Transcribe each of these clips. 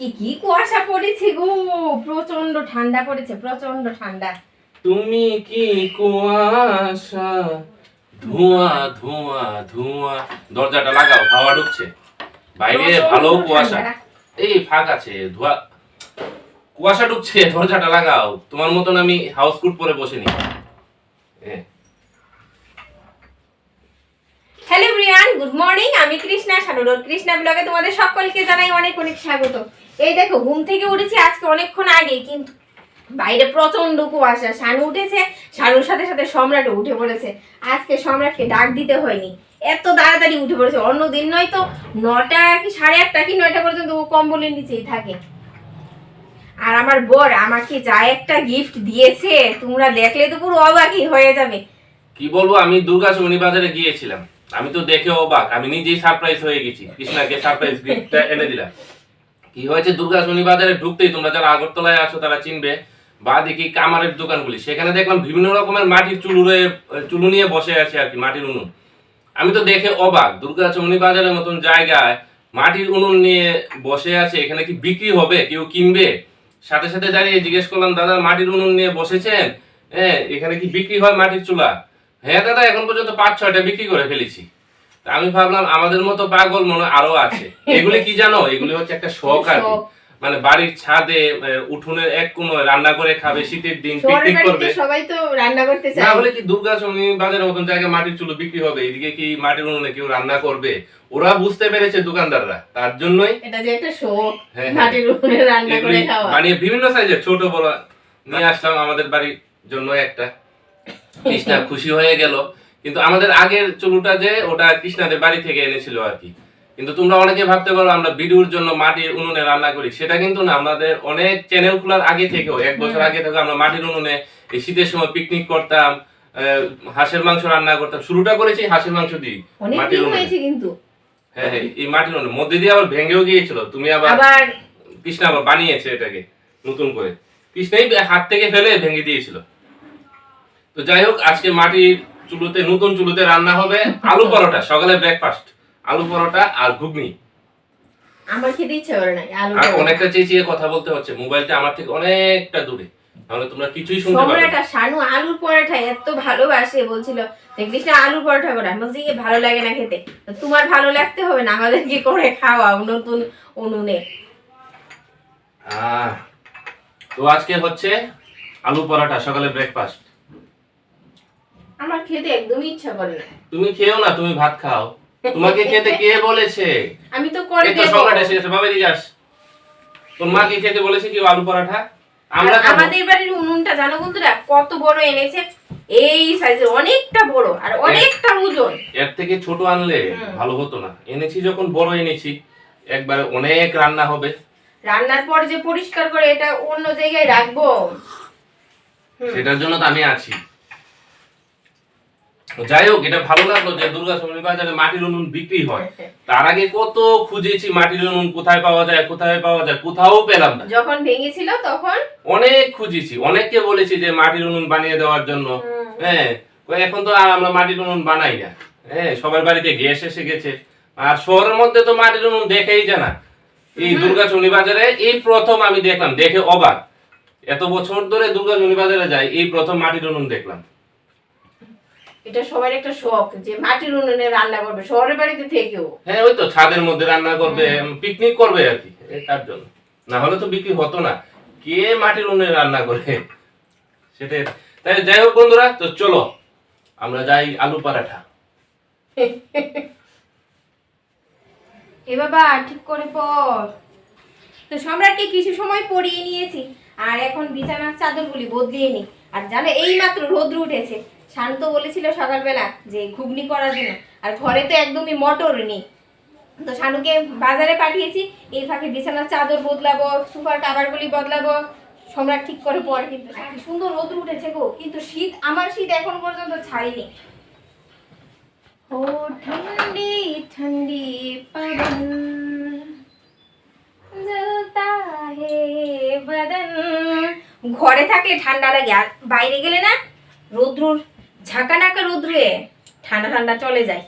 আজকে কি কুয়াশা পড়েছে গো? প্রচণ্ড ঠান্ডা পড়েছে প্রচণ্ড ঠান্ডা। তুমি কি কুয়াশা? ধোঁয়া ধোঁয়া ধোঁয়া। দরজাটা লাগাও হাওয়া ঢুকছে। বাইরে ভালো কুয়াশা। এই ফাঁক আছে ধোঁয়া। কুয়াশা ঢুকছে দরজাটা লাগাও। তোমার মতন আমি হাউস কুট পরে বসে নি হ্যাঁ হ্যালো ব্রিয়ান গুড মর্নিং। আমি কৃষ্ণা সানুরোর কৃষ্ণা ব্লগে তোমাদের সকলকে জানাই অনেক অনেক স্বাগত। এই দেখো, ঘুম থেকে উঠেছি আজকে অনেকক্ষণ আগে কিন্তু বাইরে প্রচণ্ড কুয়াশা। শানু উঠেছে, শানুর সাথে সাথে সম্রাটও উঠে পড়েছে। আজকে সম্রাটকে ডাক দিতে হয়নি। এত তাড়াতাড়ি উঠে পড়েছে। অন্য দিন নয় তো, নটা কি সাড়ে আটটা কি নয়টা পর্যন্ত ও কম্বলের নিচেই থাকে। আর আমার বর আমাকে যা একটা গিফট দিয়েছে, তোমরা দেখলে তো পুরো অবাকই হয়ে যাবে। কি বলব, আমি দুর্গা শনি বাজারে গিয়েছিলাম। আমি তো দেখে অবাক। আমি নিজেই সারপ্রাইজ হয়ে গেছি। কৃষ্ণাকে সারপ্রাইজ গিফটটা এনে দিলাম। কি হয়েছে? দুর্গা শনি বাজারে ঢুকতেই তোমরা যারা আগরতলায় আছো তারা চিনবে। বা দেখি কামারের দোকানগুলি। সেখানে দেখলাম বিভিন্ন রকমের মাটির চুলুরে চুলু নিয়ে বসে আছে আর কি, মাটির উনুন। আমি তো দেখে অবাক, দুর্গা চমনি বাজারের মতন জায়গায় মাটির উনুন নিয়ে বসে আছে, এখানে কি বিক্রি হবে? কেউ কিনবে? সাথে সাথে দাঁড়িয়ে জিজ্ঞেস করলাম, দাদা, মাটির উনুন নিয়ে বসেছেন? হ্যাঁ এখানে কি বিক্রি হয় মাটির চুলা? হ্যাঁ দাদা, এখন পর্যন্ত পাঁচ ছয়টা বিক্রি করে ফেলেছি। আমি ভাবলাম আমাদের মতো পাগল মনে আরও আছে। এগুলি কি জানো? এগুলি হচ্ছে একটা শখ আর কি। মানে বাড়ির ছাদে উঠোনের এক কোনো রান্না করে খাবে শীতের দিন পিকনিক করবে। সবাই তো রান্না করতে চায়। না হলে কি দুর্গা শনি বাজারের মতন জায়গায় মাটির চুলো বিক্রি হবে? এদিকে কি মাটির উনুনে কেউ রান্না করবে? ওরা বুঝতে পেরেছে দোকানদাররা। তার জন্যই এটা যে একটা শখ হ্যাঁ, হ্যাঁ। মাটির উনুনে রান্না করে খাওয়া। বানিয়ে বিভিন্ন সাইজের ছোট বড় নিয়ে আসলাম আমাদের বাড়ির জন্য একটা। কৃষ্ণা খুশি হয়ে গেল। কিন্তু আমাদের আগের চুলুটা যে ওটা কৃষ্ণাদের বাড়ি থেকে এনেছিল আর কি। কিন্তু তোমরা অনেকে ভাবতে পারো আমরা ভিডিওর জন্য মাটির উনুনে রান্না করি। সেটা কিন্তু না আমাদের অনেক চ্যানেল খোলার আগে থেকেও এক বছর আগে থেকে আমরা মাটির উনুনে এই শীতের সময় পিকনিক করতাম হাঁসের মাংস রান্না করতাম। শুরুটা করেছি হাঁসের মাংস দিয়ে মাটির উনুনে। কিন্তু। হ্যাঁ হ্যাঁ এই মাটির উনুনে। মধ্যে দিয়ে আবার ভেঙেও গিয়েছিল। তুমি আবার আবার কৃষ্ণা আবার বানিয়েছে এটাকে নতুন করে। কৃষ্ণাই হাত থেকে ফেলে ভেঙে দিয়েছিল। তো যাই হোক আজকে মাটির চুলোতে নতুন চুলোতে রান্না হবে আলু পরোটা সকালে ব্রেকফাস্ট আলু পরোটা আর ঘুগনি। আমার খেতে ইচ্ছে করে না আলু আর অনেকটা চেঁচিয়ে কথা বলতে হচ্ছে মোবাইলটা আমার থেকে অনেকটা দূরে তাহলে তোমরা কিছুই শুনতে সম্রাট না। শানু আলুর পরোটা এত ভালোবাসে বলছিল যে কৃষ্ণা আলুর পরোটা করে? আমি বলছি ভালো লাগে না খেতে। তো তোমার ভালো লাগতে হবে না আমাদেরকে করে খাওয়া নতুন উনুনে। তো আজকে হচ্ছে আলু পরোটা সকালে ব্রেকফাস্ট আমার খেতে একদমই ইচ্ছা করে না। তুমি খেও না তুমি ভাত খাও। তোমাকে খেতে কে বলেছে? আমি তো করে দেবো। বাবা আস তোর মা কি খেতে বলেছে কি আলু পরাঠা আমরা আমাদের বাড়ির উনুনটা জানো বন্ধুরা কত বড় এনেছে? এই সাইজের অনেকটা বড় আর অনেকটা ওজন। এর থেকে ছোট আনলে ভালো হতো না। এনেছি যখন বড় এনেছি। একবারে অনেক রান্না হবে। রান্নার পর যে পরিষ্কার করে এটা অন্য জায়গায় রাখব। সেটার জন্য তো আমি আছি। যাই হোক এটা ভালো লাগল যে দুর্গা শনি বাজারে মাটির উনুন বিক্রি হয়। তার আগে কত খুঁজেছি মাটির উনুন কোথায় পাওয়া যায় কোথায় পাওয়া যায় কোথাও পেলাম না। যখন ভেঙেছিল তখন? অনেক খুঁজেছি অনেককে বলেছি যে মাটির উনুন বানিয়ে দেওয়ার জন্য। হ্যাঁ এখন তো আর আমরা মাটির উনুন বানাই না। হ্যাঁ সবার বাড়িতে গ্যাস এসে গেছে। আর শহরের মধ্যে তো মাটির উনুন দেখেই জানা এই দুর্গা চন্ডী বাজারে এই প্রথম আমি দেখলাম দেখে অবাক। এত বছর ধরে দুর্গা চন্ডী বাজারে যাই এই প্রথম মাটির উনুন দেখলাম। এটা সবার একটা শখ যে মাটির উনুনে রান্না করবে শহরের বাড়িতে থেকেও। হ্যাঁ ওই তো ছাদের মধ্যে রান্না করবে পিকনিক করবে আর কি তার জন্য। না হলে তো বিক্রি হতো না। কে মাটির উনুনে রান্না করে? সেটাই। তাই যাই হোক বন্ধুরা তো চলো আমরা যাই আলু পরাঠা। এ বাবা ঠিক করে পর। তো সম্রাটকে কিছু সময় পরিয়ে নিয়েছি আর এখন বিছানার চাদরগুলি বদলিয়ে নি। আর জানো এই মাত্র রোদ্র উঠেছে। শান্ত বলেছিল সকালবেলা যে ঘুগনি করার জন্য। আর ঘরে তো একদমই মটর নেই। তো শানুকে বাজারে পাঠিয়েছি, এই ফাঁকে বিছানার চাদর বদলাবো সুপার কাভারগুলি বদলাবো, সম্রাট ঠিক করে পর কিন্তু সুন্দর রোদ উঠেছে গো, কিন্তু শীত, আমার শীত এখন পর্যন্ত ছাড়িনি ও ঠান্ডি ঠান্ডি পাবন। জলতা হে ঘরে থাকে ঠান্ডা লাগে, আর বাইরে গেলে না রোদ্রুর ঝাঁকা ঢাকা রোদ্রে ঠান্ডা ঠান্ডা চলে যায়।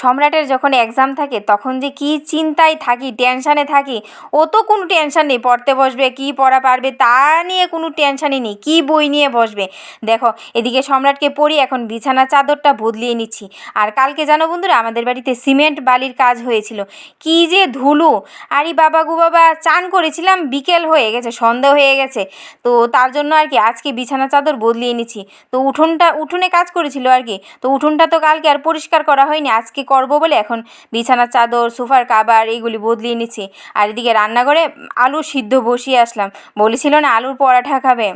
সম্রাটের যখন এক্সাম থাকে, তখন যে কি চিন্তায় থাকি টেনশানে থাকি, ও তো কোনো টেনশান নেই, পড়তে বসবে, কি পড়া পারবে, তা নিয়ে কোনো টেনশানই নেই, কি বই নিয়ে বসবে। দেখো, এদিকে সম্রাটকে পড়ি, এখন বিছানা চাদরটা বদলিয়ে নিচ্ছি। আর কালকে জানো বন্ধুরা, আমাদের বাড়িতে সিমেন্ট বালির কাজ হয়েছিল। কি যে ধুলো! আরে বাবা গু বাবা, চান করেছিলাম, বিকেল হয়ে গেছে সন্ধ্যা হয়ে গেছে। তো তার জন্য আর কি, আজকে বিছানা চাদর বদলিয়ে নিচ্ছি। তো উঠোনটা, উঠোনে কাজ করেছিল আর কি। তো উঠোনটা তো কালকে আর পরিষ্কার করা হয়নি, আজকে করব বলে এখন বিছানার চাদর সোফার কাবার এইগুলি বদলিয়ে নিচ্ছি। আর এদিকে রান্নাঘরে আলু সিদ্ধ বসিয়ে আসলাম। বলেছিল না আলুর পরাঠা খাবে।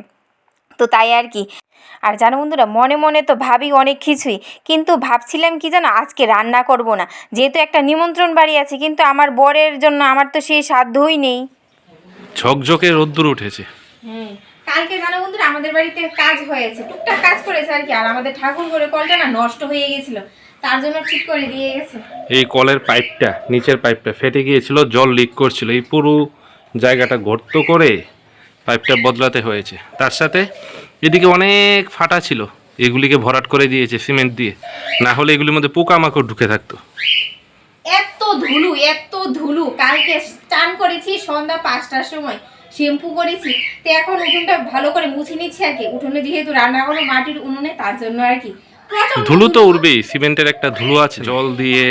তো তাই আর কি। আর জানো বন্ধুরা মনে মনে তো ভাবি অনেক কিছুই। কিন্তু ভাবছিলাম কি জানো আজকে রান্না করব না। যেহেতু একটা নিমন্ত্রণ বাড়ি আছে কিন্তু আমার বরের জন্য আমার তো সেই সাধ্যই নেই। ঝকঝকে রোদ্দুর উঠেছে। হুম কালকে জানো বন্ধুরা আমাদের বাড়িতে কাজ হয়েছে। টুকটাক কাজ করেছে আর কি। আর আমাদের ঠাকুর করে কলটা না নষ্ট হয়ে গেছিল। তার জন্য ঠিক করে দিয়ে গেছে। এই কলের পাইপটা নিচের পাইপটা ফেটে গিয়েছিল জল লিক করছিল। এই পুরো জায়গাটা গর্ত করে পাইপটা বদলাতে হয়েছে। তার সাথে এদিকে অনেক ফাটা ছিল। এগুলিকে ভরাট করে দিয়েছে সিমেন্ট দিয়ে। না হলে এগুলির মধ্যে পোকামাকড় ঢুকে থাকতো। এত ধুলু এত ধুলু। কালকে স্নান করেছি সন্ধ্যা পাঁচটার সময়। শ্যাম্পু করেছি। তো এখন উঠোনটা ভালো করে মুছে নিচ্ছি আর কি। উঠোনে যেহেতু রান্না করো মাটির উনুনে তার জন্য আর কি। ধুলো তো উঠবেই সিমেন্টের একটা ধুলো আছে জল দিয়ে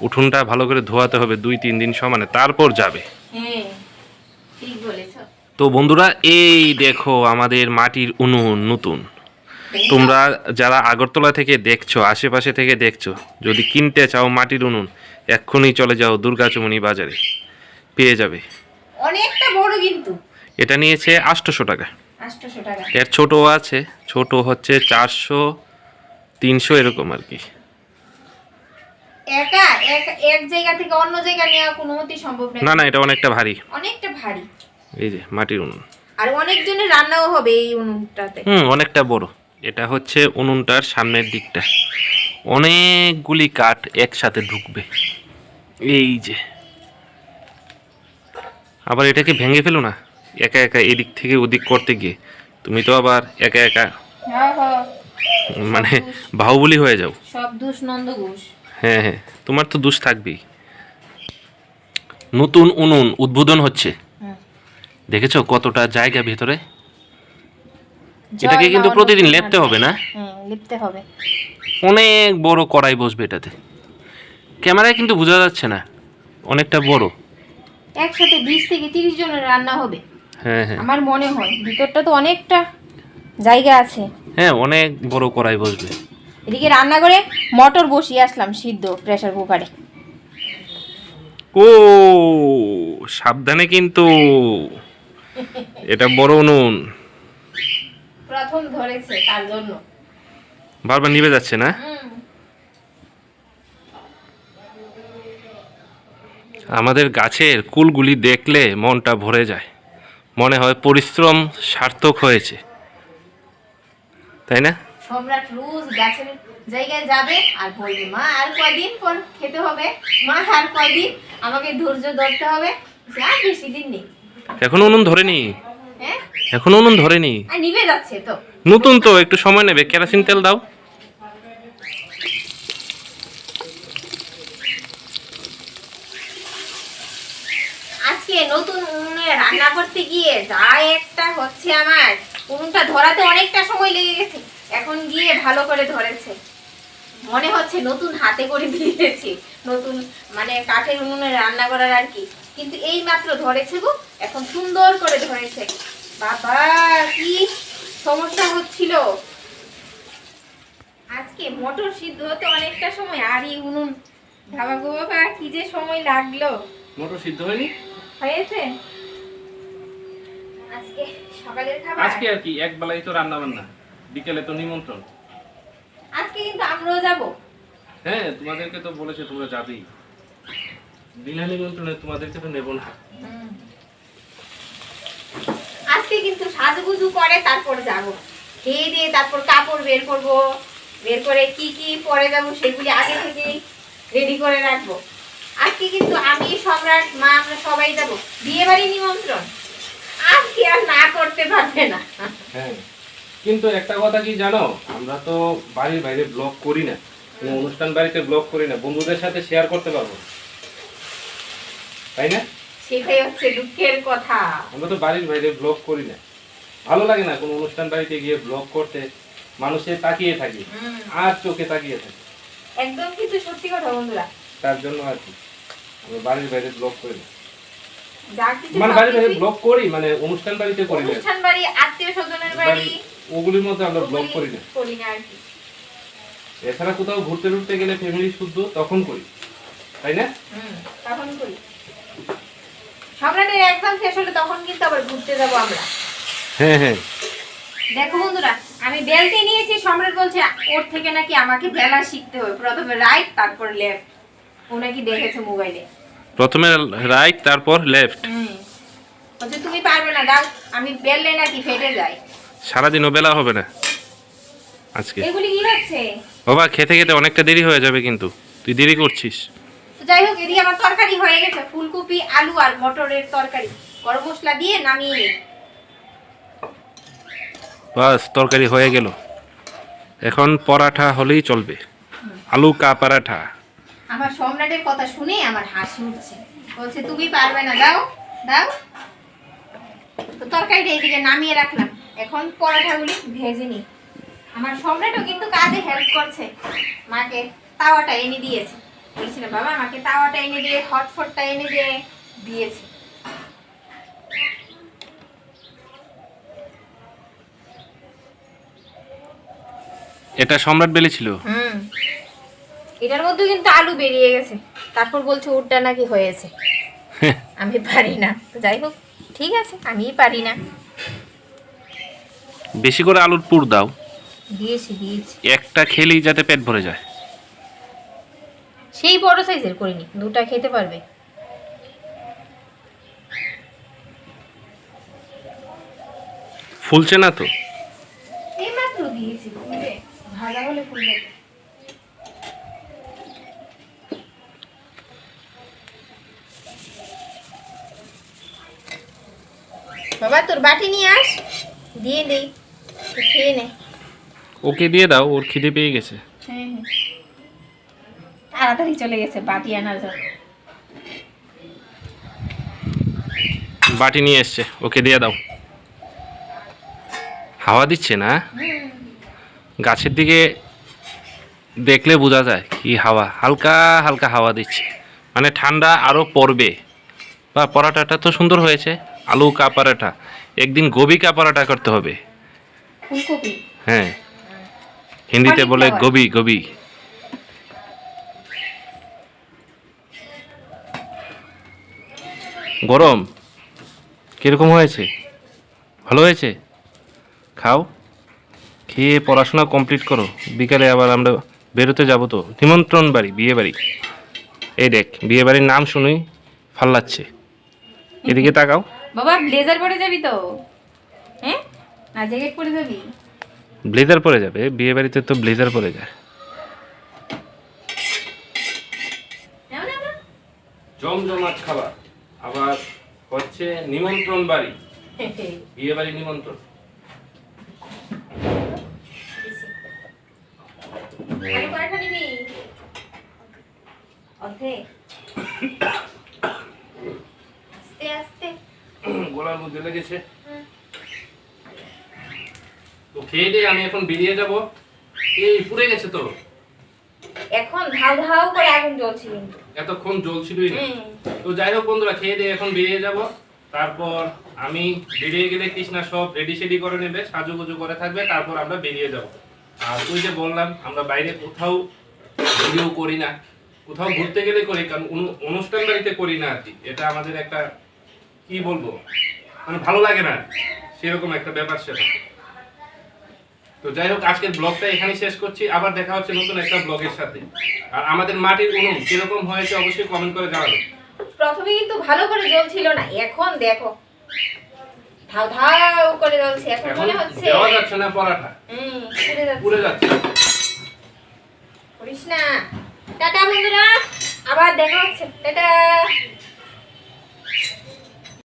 উঠোনটা ভালো করে ধোয়াতে হবে দুই তিন দিন সমানে তারপর যাবে। হ্যাঁ তো বন্ধুরা এই দেখো আমাদের মাটির উনুন নতুন। তোমরা যারা আগরতলা থেকে দেখছ আশেপাশে থেকে দেখছ যদি কিনতে চাও মাটির উনুন এক্ষুনি চলে যাও দুর্গাচমনি বাজারে পেয়ে যাবে। অনেকটা বড় কিন্তু। এটা নিয়েছে আটশোশো টাকা। এর ছোট আছে ছোট হচ্ছে চারশো তিনশো এরকম আর কি। একা এক এক জায়গা থেকে অন্য জায়গা নেওয়া কোনো মতেই সম্ভব নয়। না না এটা অনেকটা ভারী। অনেকটা ভারী। এই যে মাটির উনুন। আর অনেকজনের রান্নাও হবে এই উনুনটাতে। হুম অনেকটা বড়। এটা হচ্ছে উনুনটার সামনের দিকটা। অনেকগুলি কাঠ একসাথে ঢুকবে। এই যে। আবার এটাকে ভেঙে ফেলো না। একা একা এদিক থেকে ওদিক করতে গিয়ে। তুমি তো আবার একা একা হ্যাঁ হ্যাঁ। মানে বাহুবলি হয়ে যাও। সব দুষ নন্দ ঘোষ। হ্যাঁ হ্যাঁ। তোমার তো দোষ থাকবেই। নতুন উনুন উদ্বোধন হচ্ছে। হুম। দেখেছ কতটা জায়গা ভেতরে? এটাকে কিন্তু প্রতিদিন লেপতে হবে না? হ্যাঁ লিপতে হবে। অনেক বড় কড়াই বসবে এটাতে। ক্যামেরায় কিন্তু বোঝা যাচ্ছে না অনেকটা বড়। একসাথে বিশ থেকে তিরিশ জনের রান্না হবে। হ্যাঁ হ্যাঁ। আমার মনে হয় ভিতরটা তো অনেকটা জায়গা আছে। হ্যাঁ অনেক বড় কড়াই বসবে। এদিকে রান্না করে মটর বসিয়ে আসলাম সিদ্ধ প্রেসার কুকারে। ও সাবধানে কিন্তু। এটা বড় উনুন প্রথম ধরেছে তার জন্য। বারবার নিভে যাচ্ছে না? আমাদের গাছের কুলগুলি দেখলে মনটা ভরে যায়। মনে হয় পরিশ্রম সার্থক হয়েছে। তাই না? সম্রাট রোজ গাছের জায়গায় যাবে আর বলবে মা আর কয়দিন পর খেতে হবে? মা আর কয়দিন? আমাকে ধৈর্য ধরতে হবে? আর বেশি দিন নেই। এখন উনুন ধরেনি? হ্যাঁ? এখন উনুন ধরেনি? আর নিভে যাচ্ছে তো। নতুন তো একটু সময় নেবে। কেরাসিন তেল দাও। আজকে নতুন উনুনে রান্না করতে গিয়ে যা একটা হচ্ছে আমার। উনুনটা ধরাতে অনেকটা সময় লেগে গেছে। এখন গিয়ে ভালো করে ধরেছে। মনে হচ্ছে নতুন হাতে করে দিয়েছি। নতুন মানে কাঠের উনুনে রান্না করার আর কি। কিন্তু এই মাত্র ধরেছে গো এখন সুন্দর করে ধরেছে। বাবা কি সমস্যা হচ্ছিল। আজকে মটর সিদ্ধ হতে অনেকটা সময় আর এই উনুন। বাবা গো বাবা কি যে সময় লাগল। মোটর সিদ্ধ হয়নি? হয়েছে? আজকে সকালের খাবার? আজকে আর কি এক বেলায় তো রান্না বান্না বিকেলে তো নিমন্ত্রণ। আজকে কিন্তু আমরাও যাব। হ্যাঁ তোমাদেরকে তো বলেছে তোমরা যাবেই। বিনা নিমন্ত্রণে তোমাদেরকে তো নেব না। আজকে কিন্তু সাজুগুজু করে তারপর যাব। খেয়ে দিয়ে তারপর কাপড় বের করব। বের করে কি কি পরে যাব সেগুলি আগে থেকেই রেডি করে রাখব। আজকে কিন্তু আমি সম্রাট মা আমরা সবাই যাব। বিয়ে বাড়ি নিমন্ত্রণ। আজকে আর না করতে পারবে না। হ্যাঁ কিন্তু একটা কথা কি জানো? আমরা তো বাড়ির বাইরে ব্লগ করি না। কোনো অনুষ্ঠান বাড়িতে ব্লগ করি না। বন্ধুদের সাথে শেয়ার করতে পারব তাই না? সেটাই হচ্ছে দুঃখের কথা। আমরা তো বাড়ির বাইরে ব্লগ করি না। ভালো লাগে না কোনো অনুষ্ঠান বাড়িতে গিয়ে ব্লগ করতে। মানুষে তাকিয়ে থাকি। আর চোখে তাকিয়ে থাকি। একদম কিন্তু সত্যি কথা বন্ধুরা। তার জন্য আর কি। আমরা বাড়ির বাইরে ব্লগ করি না। মানে সবকিছুই ব্লগ করি মানে অনুষ্ঠান বাড়িতে করি না। অনুষ্ঠান বাড়ি আত্মীয় স্বজনের বাড়ি ওগুলির মধ্যে আমরা ব্লগ করি না। করি না আর কি। এছাড়া কোথাও ঘুরতে টুরতে গেলে ফ্যামিলি শুদ্ধ তখন করি। তাই না? হুম, তখন করি। সম্রাটের এক্সাম শেষ হলে তখন কিন্তু আবার ঘুরতে যাব আমরা। হ্যাঁ হ্যাঁ। দেখো বন্ধুরা আমি বেলতে নিয়েছি সম্রাট বলছে ওর থেকে নাকি আমাকে বেলা শিখতে হবে। প্রথমে রাইট তারপর লেফট ও নাকি দেখেছে মোবাইলে প্রথমে রাইট তারপর লেফট তুমি পারবে না দাও। আমি বেললে নাকি ফেটে যায় সারাদিন বেলা হবে না আজকে। এগুলি কি হচ্ছে? বাবা খেতে খেতে অনেকটা দেরি হয়ে যাবে কিন্তু। তুই দেরি করছিস। যাই হোক এদিকে আমার তরকারি হয়ে গেছে। ফুলকপি আলু আর মটরের তরকারি। গরম মশলা দিয়ে নামিয়ে বাস তরকারি হয়ে গেল। এখন পরাঠা হলেই চলবে। আলু কা পরাঠা। আমার সম্রাটের কথা শুনে আমার হাসি উঠছে। বলছে তুমি পারবে না দাও দাও। তো তরকারিটা এইদিকে নামিয়ে রাখলাম। এখন পরোটাগুলি ভেজে নিই। আমার সম্রাটও কিন্তু কাজে হেল্প করছে। মাকে তাওয়াটা এনে দিয়েছে। বলছিল বাবা আমাকে তাওয়াটা এনে দিয়ে হটফটটা এনে দিয়ে দিয়েছে। এটা সম্রাট বেলেছিল হুম। এটার মধ্যে কিন্তু আলু বেরিয়ে গেছে। তারপর বলছে ওরটা নাকি হয়েছে। আমি পারি না। যাই হোক ঠিক আছে আমিই পারি না। বেশি করে আলুর পুর দাও। দিয়েছি দিয়েছি। একটা খেলেই যাতে পেট ভরে যায়। সেই বড় সাইজের করিনি দুটা খেতে পারবে। ফুলছে না তো? এই মাত্র দিয়েছি ভাজা হলে ফুলবে বাবা তোর বাটি নিয়ে আস। দিয়ে দেই খেয়ে নে। ওকে দিয়ে দাও ওর খিদে পেয়ে গেছে। হ্যাঁ হ্যাঁ। তাড়াতাড়ি চলে গেছে বাটি আনার জন্য। বাটি নিয়ে এসছে ওকে দিয়ে দাও। হাওয়া দিচ্ছে না? গাছের দিকে দেখলে বোঝা যায় কি হাওয়া। হালকা হালকা হাওয়া দিচ্ছে। মানে ঠান্ডা আরও পড়বে। বা পরাটাটা তো সুন্দর হয়েছে। আলু কা পরাটা একদিন গোবি কা পরাটা করতে হবে। হ্যাঁ। হিন্দিতে বলে. গোবি গোবি। গরম? কীরকম হয়েছে? ভালো হয়েছে? খাও। খেয়ে পড়াশোনা কমপ্লিট করো। বিকালে আবার আমরা বেরোতে যাব তো। নিমন্ত্রণ বাড়ি বিয়ে বাড়ি। এই দেখ বিয়ে বাড়ির নাম শুনুই ফাল্লাচ্ছে। এদিকে তাকাও। বাবা ব্লেজার পরে যাবি তো? হ্যাঁ? না জ্যাকেট পরে যাবি? ব্লেজার পরে যাবে বিয়ে বাড়িতে তো ব্লেজার পরে যায়। নাও, নাও, নাও। জমজমাট খাবার আবার হচ্ছে নিমন্ত্রণ বাড়ি। বিয়ে বাড়ি নিমন্ত্রণ। আস্তে আস্তে। গোলার মধ্যে লেগেছে তো খেয়ে দিয়ে আমি এখন বেরিয়ে যাব। এই পুড়ে গেছে তো। এখন ধাও ধাও করে আগুন জ্বলছে কিন্তু। এতক্ষণ জ্বলছিলই না। তো যাই হোক বন্ধুরা খেয়ে দিয়ে এখন বেরিয়ে যাব। তারপর আমি বেরিয়ে গেলে কৃষ্ণা সব রেডি সেডি করে নেবে সাজুগুজু করে থাকবে তারপর আমরা বেরিয়ে যাব। আর তুই যে বললাম আমরা বাইরে কোথাও ভিডিও করি না। কোথাও ঘুরতে গেলে করি কারণ অনু- অনুষ্ঠান বাড়িতে করি না আর কি। এটা আমাদের একটা কি বলব? মানে ভালো লাগে না। সেরকম একটা ব্যাপার সেটা। তো যাই হোক আজকের ব্লগটা এখানে শেষ করছি। আবার দেখা হচ্ছে নতুন একটা ব্লগের সাথে। আর আমাদের মাটির উনুন কীরকম হয়েছে অবশ্যই কমেন্ট করে জানাবেন প্রথমে কিন্তু ভালো করে জ্বলছিল না এখন দেখো। ধাও ধাও করে জ্বলছে এখন এখন মনে হচ্ছে দেওয়া যাচ্ছে না পরাটা। হুম পুড়ে যাচ্ছে। পুড়ে যাচ্ছে। করিস না। টাটা বন্ধুরা আবার দেখা হচ্ছে। টাটা।